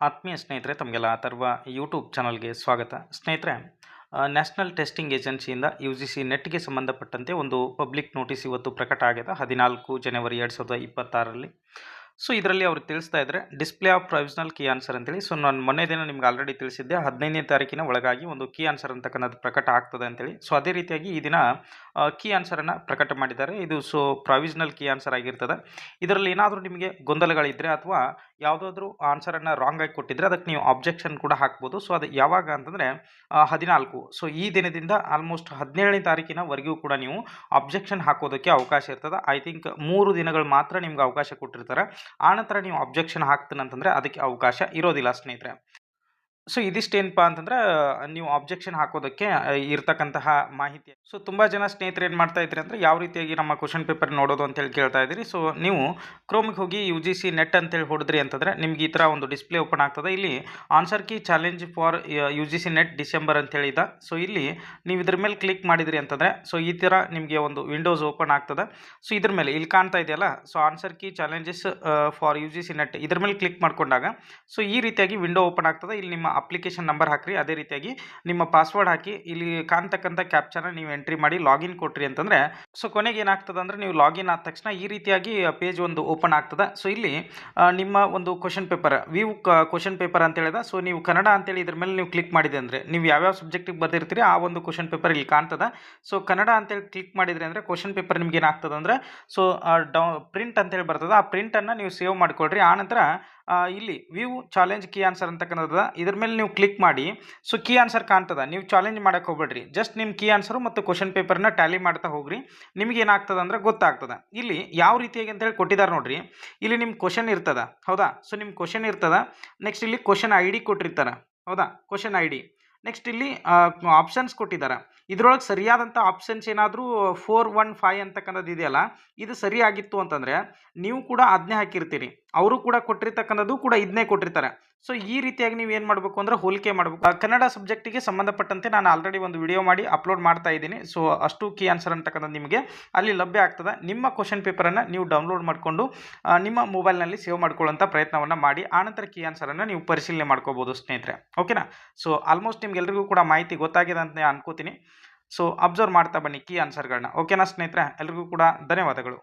ಆತ್ಮೀಯ ಸ್ನೇಹಿತರೆ, ತಮಗೆಲ್ಲ ಅಥರ್ವ ಯೂಟ್ಯೂಬ್ ಚಾನಲ್ಗೆ ಸ್ವಾಗತ. ಸ್ನೇಹಿತರೆ ನ್ಯಾಷನಲ್ ಟೆಸ್ಟಿಂಗ್ ಏಜೆನ್ಸಿಯಿಂದ ಯು ಜಿ ಸಿ ನೆಟ್ಗೆ ಸಂಬಂಧಪಟ್ಟಂತೆ ಒಂದು ಪಬ್ಲಿಕ್ ನೋಟಿಸ್ ಇವತ್ತು ಪ್ರಕಟ ಆಗಿದೆ. ಹದಿನಾಲ್ಕು ಜನವರಿ ಎರಡು ಸಾವಿರದ ಇಪ್ಪತ್ತಾರರಲ್ಲಿ. ಸೊ ಇದರಲ್ಲಿ ಅವರು ತಿಳಿಸ್ತಾ ಇದ್ದಾರೆ display of provisional key answer ಅಂತೇಳಿ. ಸೊ ನಾನು ಮೊನ್ನೆ ದಿನ ನಿಮ್ಗೆ ಆಲ್ರೆಡಿ ತಿಳಿಸಿದ್ದೆ, ಹದಿನೈದನೇ ತಾರೀಕಿನ ಒಳಗಾಗಿ ಒಂದು ಕೀ ಆನ್ಸರ್ ಅಂತಕ್ಕಂಥದ್ದು ಪ್ರಕಟ ಆಗ್ತದೆ ಅಂತೇಳಿ. ಸೊ ಅದೇ ರೀತಿಯಾಗಿ ಈ ದಿನ ಕೀ ಆನ್ಸರನ್ನು ಪ್ರಕಟ ಮಾಡಿದ್ದಾರೆ. ಇದು ಸೊ ಪ್ರೊವಿಷನಲ್ ಕೀ ಆನ್ಸರ್ ಆಗಿರ್ತದೆ. ಇದರಲ್ಲಿ ಏನಾದರೂ ನಿಮಗೆ ಗೊಂದಲಗಳಿದ್ದರೆ ಅಥವಾ ಯಾವುದಾದ್ರೂ ಆನ್ಸರನ್ನು ರಾಂಗ್ ಆಗಿ ಕೊಟ್ಟಿದ್ದರೆ ಅದಕ್ಕೆ ನೀವು ಆಬ್ಜೆಕ್ಷನ್ ಕೂಡ ಹಾಕ್ಬೋದು. ಸೊ ಅದು ಯಾವಾಗ ಅಂತಂದರೆ ಹದಿನಾಲ್ಕು. ಸೊ ಈ ದಿನದಿಂದ ಆಲ್ಮೋಸ್ಟ್ ಹದಿನೇಳನೇ ತಾರೀಕಿನವರೆಗೂ ಕೂಡ ನೀವು ಆಬ್ಜೆಕ್ಷನ್ ಹಾಕೋದಕ್ಕೆ ಅವಕಾಶ ಇರ್ತದೆ. ಐ ಥಿಂಕ್ ಮೂರು ದಿನಗಳು ಮಾತ್ರ ನಿಮ್ಗೆ ಅವಕಾಶ ಕೊಟ್ಟಿರ್ತಾರೆ. ಆನಂತರ ನೀವು ಅಬ್ಜೆಕ್ಷನ್ ಹಾಕ್ತೀನಂತಂದರೆ ಅದಕ್ಕೆ ಅವಕಾಶ ಇರೋದಿಲ್ಲ ಸ್ನೇಹಿತರೆ. ಸೊ ಇದಿಷ್ಟೇನಪ್ಪ ಅಂತಂದ್ರೆ, ನೀವು ಆಬ್ಜೆಕ್ಷನ್ ಹಾಕೋದಕ್ಕೆ ಇರ್ತಕ್ಕಂತಹ ಮಾಹಿತಿ. ಸೊ ತುಂಬ ಜನ ಸ್ನೇಹಿತರು ಏನು ಮಾಡ್ತಾ ಇದ್ರಿ ಅಂದರೆ, ಯಾವ ರೀತಿಯಾಗಿ ನಮ್ಮ ಕ್ವಶನ್ ಪೇಪರ್ ನೋಡೋದು ಅಂತೇಳಿ ಕೇಳ್ತಾ ಇದ್ದೀರಿ. ಸೊ ನೀವು ಕ್ರೋಮಿಗೆ ಹೋಗಿ ಯು ಜಿ ಸಿ ನೆಟ್ ಅಂತೇಳಿ ಹೊಡೆದ್ರಿ ಅಂತಂದರೆ, ನಿಮ್ಗೆ ಈ ಥರ ಒಂದು ಡಿಸ್ಪ್ಲೇ ಓಪನ್ ಆಗ್ತದೆ. ಇಲ್ಲಿ answer key challenge for U G C net December ಅಂತೇಳಿ ಇದೆ. ಸೊ ಇಲ್ಲಿ ನೀವು ಇದ್ರ ಮೇಲೆ ಕ್ಲಿಕ್ ಮಾಡಿದ್ರಿ ಅಂತಂದರೆ, ಸೊ ಈ ಥರ ನಿಮಗೆ ಒಂದು ವಿಂಡೋಸ್ ಓಪನ್ ಆಗ್ತದೆ. ಸೊ ಇದ್ರ ಮೇಲೆ, ಇಲ್ಲಿ ಕಾಣ್ತಾ ಇದೆಯಲ್ಲ, so answer key challenges for U G C net ಇದ್ರ ಮೇಲೆ ಕ್ಲಿಕ್ ಮಾಡ್ಕೊಂಡಾಗ, ಸೊ ಈ ರೀತಿಯಾಗಿ ವಿಂಡೋ ಓಪನ್ ಆಗ್ತದೆ. ಇಲ್ಲಿ ನಿಮ್ಮ ಅಪ್ಲಿಕೇಶನ್ ನಂಬರ್ ಹಾಕ್ರಿ. ಅದೇ ರೀತಿಯಾಗಿ ನಿಮ್ಮ ಪಾಸ್ವರ್ಡ್ ಹಾಕಿ ಇಲ್ಲಿ ಕಾಣ್ತಕ್ಕಂಥ ಕ್ಯಾಪ್ಚರ್ನ ನೀವು ಎಂಟ್ರಿ ಮಾಡಿ ಲಾಗಿನ್ ಕೊಟ್ರಿ ಅಂತಂದರೆ ಸೊ ಕೊನೆಗೆ ಏನಾಗ್ತದೆ ಅಂದರೆ ನೀವು ಲಾಗಿನ್ ಆದ ತಕ್ಷಣ ಈ ರೀತಿಯಾಗಿ ಪೇಜ್ ಒಂದು ಓಪನ್ ಆಗ್ತದೆ. ಸೊ ಇಲ್ಲಿ ನಿಮ್ಮ ಒಂದು question paper view question paper ಅಂತ ಹೇಳಿದ. ಸೊ ನೀವು ಕನ್ನಡ ಅಂತೇಳಿ ಇದ್ರ ಮೇಲೆ ನೀವು ಕ್ಲಿಕ್ ಮಾಡಿದೆ ಅಂದರೆ, ನೀವು ಯಾವ್ಯಾವ ಸಬ್ಜೆಕ್ಟಿಗೆ ಬರ್ದಿರ್ತೀರಿ ಆ ಒಂದು ಕ್ವಶನ್ ಪೇಪರ್ ಇಲ್ಲಿ ಕಾಣ್ತದೆ. ಸೊ ಕನ್ನಡ ಅಂತೇಳಿ ಕ್ಲಿಕ್ ಮಾಡಿದ್ರಿ ಅಂದರೆ ಕ್ವಶನ್ ಪೇಪರ್ ನಿಮ್ಗೆ ಏನಾಗ್ತದೆ ಅಂದರೆ ಸೊ ಡೌ ಪ್ರಿಂಟ್ ಅಂತೇಳಿ ಬರ್ತದೆ. ಆ ಪ್ರಿಂಟನ್ನು ನೀವು ಸೇವ್ ಮಾಡ್ಕೊಳ್ರಿ. ಆನಂತರ ಇಲ್ಲಿ ವ್ಯೂ ಚಾಲೆಂಜ್ ಕೀ ಆನ್ಸರ್ ಅಂತಕ್ಕಂಥದ್ದು, ಇದ್ರ ಮೇಲೆ ನೀವು ಕ್ಲಿಕ್ ಮಾಡಿ ಸೊ ಕೀ ಆನ್ಸರ್ ಕಾಣ್ತದೆ. ನೀವು ಚಾಲೆಂಜ್ ಮಾಡೋಕ್ಕೆ ಹೋಗ್ಬೇಡ್ರಿ. ಜಸ್ಟ್ ನಿಮ್ಮ ಕೀ ಆನ್ಸರು ಮತ್ತು ಕ್ವಶನ್ ಪೇಪರ್ನ ಟ್ಯಾಲಿ ಮಾಡ್ತಾ ಹೋಗ್ರಿ. ನಿಮ್ಗೆ ಏನಾಗ್ತದೆ ಅಂದ್ರೆ ಗೊತ್ತಾಗ್ತದೆ. ಇಲ್ಲಿ ಯಾವ ರೀತಿಯಾಗಿ ಅಂತೇಳಿ ಕೊಟ್ಟಿದ್ದಾರೆ ನೋಡ್ರಿ. ಇಲ್ಲಿ ನಿಮ್ಮ ಕ್ವಶನ್ ಇರ್ತದ. ಹೌದಾ? ಸೊ ನಿಮ್ಮ ಕ್ವಶನ್ ಇರ್ತದ. ನೆಕ್ಸ್ಟ್ ಇಲ್ಲಿ ಕ್ವಶನ್ ಐ ಡಿ ಕೊಟ್ಟಿರ್ತಾರೆ. ಹೌದಾ? ಕ್ವಶನ್ ಐ ಡಿ ನೆಕ್ಸ್ಟ್ ಇಲ್ಲಿ ಆಪ್ಷನ್ಸ್ ಕೊಟ್ಟಿದ್ದಾರೆ ಇದರೊಳಗೆ ಸರಿಯಾದಂಥ ಆಪ್ಷನ್ಸ್ ಏನಾದರೂ ಫೋರ್ ಒನ್ ಫೈವ್ ಅಂತಕ್ಕಂಥದ್ದು ಇದೆಯಲ್ಲ, ಇದು ಸರಿಯಾಗಿತ್ತು ಅಂತಂದರೆ, ನೀವು ಕೂಡ ಅದನ್ನೇ ಹಾಕಿರ್ತೀರಿ. ಅವರು ಕೂಡ ಕೊಟ್ಟಿರ್ತಕ್ಕಂಥದ್ದು ಕೂಡ ಇದನ್ನೇ ಕೊಟ್ಟಿರ್ತಾರೆ. ಸೊ ಈ ರೀತಿಯಾಗಿ ನೀವು ಏನು ಮಾಡಬೇಕು ಅಂದರೆ ಹೋಲಿಕೆ ಮಾಡಬೇಕು. ಕನ್ನಡ ಸಬ್ಜೆಕ್ಟಿಗೆ ಸಂಬಂಧಪಟ್ಟಂತೆ ನಾನು ಆಲ್ರೆಡಿ ಒಂದು ವಿಡಿಯೋ ಮಾಡಿ ಅಪ್ಲೋಡ್ ಮಾಡ್ತಾ ಇದ್ದೀನಿ. ಸೊ ಅಷ್ಟು ಕೀ ಆನ್ಸರ್ ಅಂತಕ್ಕಂಥದ್ದು ನಿಮಗೆ. ಅಲ್ಲಿ ಲಭ್ಯ ಆಗ್ತದೆ. ನಿಮ್ಮ ಕ್ವಶನ್ ಪೇಪರನ್ನು ನೀವು ಡೌನ್ಲೋಡ್ ಮಾಡಿಕೊಂಡು ನಿಮ್ಮ ಮೊಬೈಲ್ನಲ್ಲಿ ಸೇವ್ ಮಾಡ್ಕೊಳ್ಳೋಂಥ ಪ್ರಯತ್ನವನ್ನು ಮಾಡಿ. ಆನಂತರ ಕೀ ಆನ್ಸರನ್ನು ನೀವು ಪರಿಶೀಲನೆ ಮಾಡ್ಕೋಬೋದು ಸ್ನೇಹಿತರೆ. ಓಕೆನಾ ಸೊ ಆಲ್ಮೋಸ್ಟ್ ನಿಮ್ಗೆಲ್ರಿಗೂ ಕೂಡ ಮಾಹಿತಿ ಗೊತ್ತಾಗಿದೆ ಅಂತ ಅನ್ಕೋತೀನಿ. ಸೊ ಅಬ್ಸರ್ವ್ ಮಾಡ್ತಾ ಬನ್ನಿ ಕೀ ಆನ್ಸರ್ಗಳನ್ನ ಓಕೆನಾ ಸ್ನೇಹಿತರೆ? ಎಲ್ರಿಗೂ ಕೂಡ ಧನ್ಯವಾದಗಳು.